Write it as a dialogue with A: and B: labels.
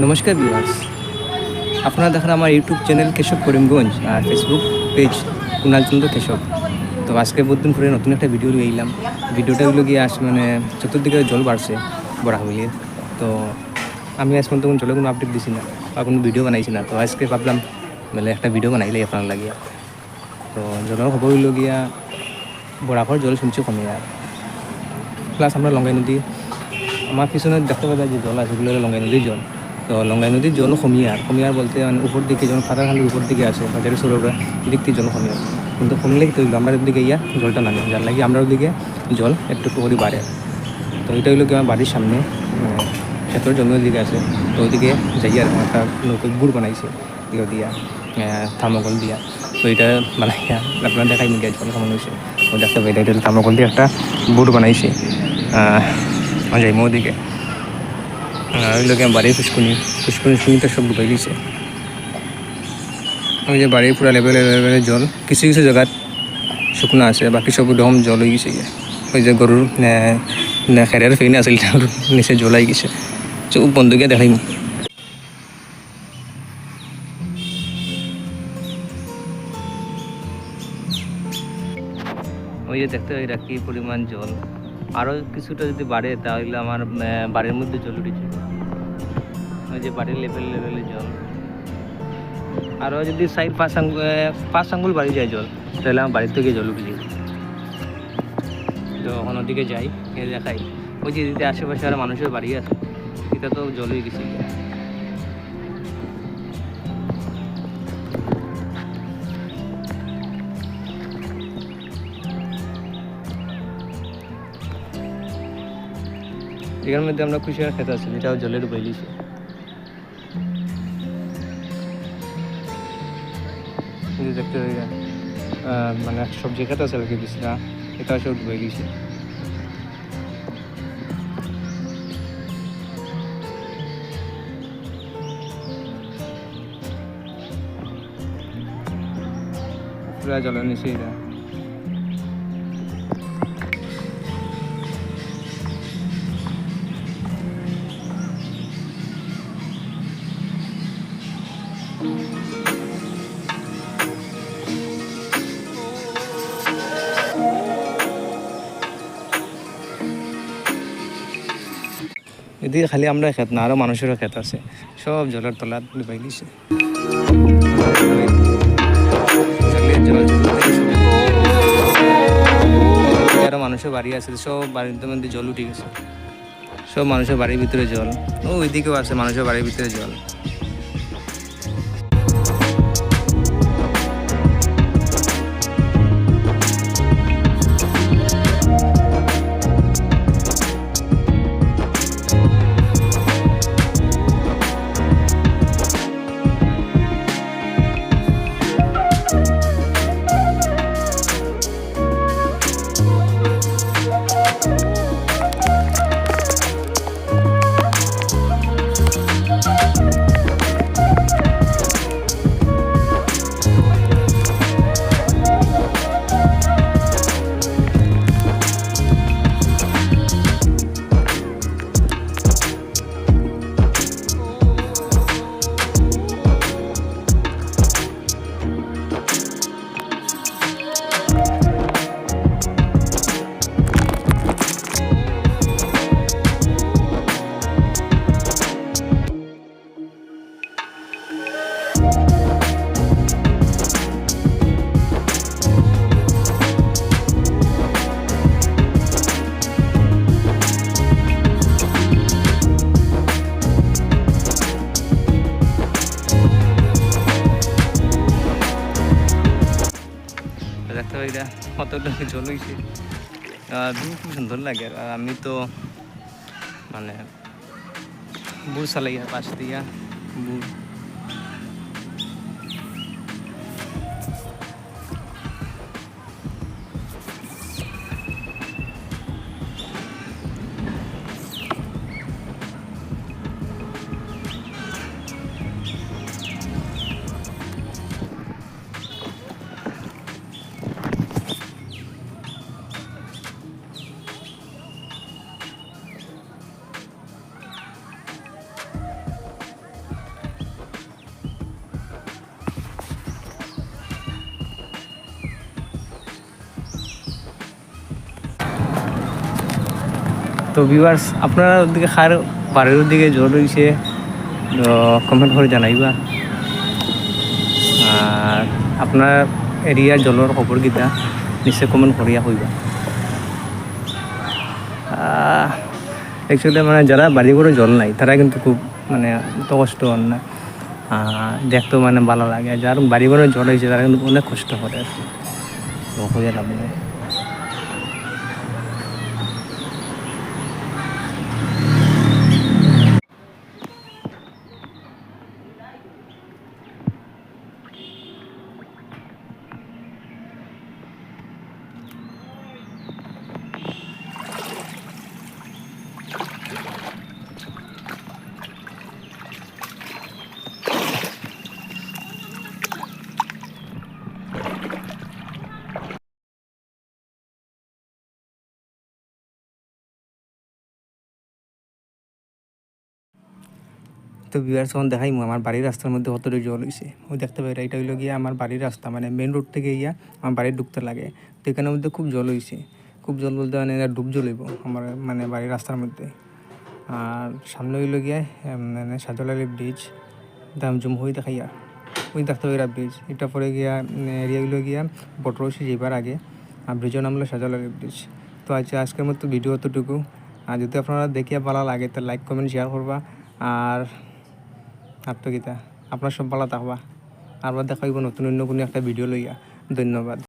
A: নমস্কার ভিউয়ার্স। আপনারা দেখেন আমার ইউটিউব চ্যানেল কেশব করিমগঞ্জ আর ফেসবুক পেজ কুণাল চন্দ্র কেশব। তো আজকে বহুদিন করে নতুন একটা ভিডিও নিয়ে এলাম। ভিডিওটা হলো গিয়ে আস মানে চতুর্দিকে জল বাড়ছে বরাহবিলির তো আমি আজ পর্যন্ত কোনো জলে কোনো আপডেট দিছি না বা কোনো ভিডিও বানাইছি না। তো আজকে ভাবলাম মানে একটা ভিডিও বানাইলে আপনার লাগিয়া তো জলের খবর হইল গিয়া বরাফর জল শুনছি কমে আর প্লাস আমরা লঙ্গাই নদী, আমার পিছনে দেখতে পাওয়া যে জল আছে ওগুলো লঙ্গাই নদীর জল। তো লঙ্গাই নদীর জল কমিয়ার কমিয়ার বলতে মানে উপর দিকে যখন ফাটাখালির উপর দিকে আছে, বাজারের সৌরভরা এদিক থেকে জল কমিয়ার কিন্তু কমলে তৈরি আমরা দিকে ইয়া জলটা নামে। যার লাগে আমরা ওদিকে জল একটু করে বাড়ে। তো এটা হলো কি আমার বাড়ির সামনে মানে ক্ষেত্রের জমির দিকে আছে। তো ওইদিকে যাই আর একটা নতুন গুড় বানাইছে ইয়ে দিয়া থার্মোকল দিয়া। তো এটা বানাইয়া আপনার দেখাই মিডিয়া জল কেমন হয়েছে ও দেখতে পাই এটা থার্মোকল দিয়ে একটা বুট বানাইছে যাই ওদিকে। ওই লোকে বাড়ির ফুসকুনি ফুসকুনি শুনিতে সব ডুবাই দিছে ওই যে বাড়ির পুরা লেভেলে লেভেলে জল, কিছু কিছু জায়গাত শুকনো আছে, বাকি সব একদম জল হয়ে গেছে ওই যে গরুর খেরের ফেইনে আছিল তার নিচে জ্বলাই গেছে। চোখ বন্ধুকে দেখাইম ওই যে দেখতে পাই কি পরিমাণ জল। আরও কিছুটা যদি বাড়ে, তাহলে আমার বাড়ির মধ্যে জল উঠেছে। ওই যে বাড়ির লেভেল লেভেলে জল। আরও যদি সাইড পাঁচ আঙ্গুল পাঁচ আঙ্গুল বাড়ি যায় জল, তাহলে আমার বাড়ির থেকে জল উঠে তো ওখান দিকে যাই দেখাই। ওই যে আশেপাশে আর মানুষের বাড়ি আছে এটা তো জল হয়ে গেছে এখানের মধ্যে আমরা খুশি খেতে আছি যেটাও জলের বইলিছে এই দেখতে মানে সবজি খেতে আছে কি বিছনা এটা সব ডুবে গেছে জলের নিচে এটা। এদিকে খালি আমরা খেত না আরও মানুষেরও খেত আছে। সব জলের তলাত ডুবাই গেছে আরও মানুষের বাড়ি আছে, সব বাড়িতে মধ্যে জল উঠে গেছে। সব মানুষের বাড়ির ভিতরে জল। ও ওইদিকেও আছে মানুষের বাড়ির ভিতরে জল। কতটা জল হয়েছে খুব সুন্দর লাগে। আর আমি তো মানে বুড় চালাই পাশ দিয়া বুড়। তো ভিউয়ার্স আপনারা ওদিকে খার বাড়ির দিকে জল হয়েছে তো কমেন্ট করে জানাইবা। আর আপনার এরিয়ার জলের খবর কিতা, নিশ্চয় কমেন্ট করিয়া হইবা। অ্যাকচুয়ালি মানে যারা বাড়ি করে জল নাই, তারা কিন্তু খুব মানে অত কষ্ট হন না। দেখতেও মানে ভালো লাগে। যার বাড়ি করে জল হয়েছে, তারা কিন্তু অনেক কষ্ট করে আর কি। তো বিয়ার যখন দেখাই আমার বাড়ির রাস্তার মধ্যে কতটা জল হয়েছে ওই দেখতে পাই এটা হইল গিয়ে আমার বাড়ির রাস্তা মানে মেন রোড থেকে গিয়া আমার বাড়ি ঢুকতে লাগে। তো এখানের মধ্যে খুব জল হয়েছে খুব জল বলতে মানে ডুব জল আমার মানে বাড়ির রাস্তার মধ্যে। আর সামনে হইল গিয়া মানে সাজলালি ব্রিজ দাম জুম হয়ে দেখাইয়া। ওই দেখতে পাই ব্রিজ এটা পরে গিয়া এরিয়া হইল গিয়া বটরসি যাইবার আগে, আর ব্রিজের নাম হলো সাজলালি ব্রিজ তো আচ্ছা আজকের মতো ভিডিও অতটুকু আর যদি আপনারা দেখিয়া ভালো লাগে, তো লাইক কমেন্ট শেয়ার করবা। আর আর তো গীতা আপনার সব ভালো থাকবা আবার দেখা হইব নতুন অন্য কোনো একটা ভিডিও লইয়া ধন্যবাদ।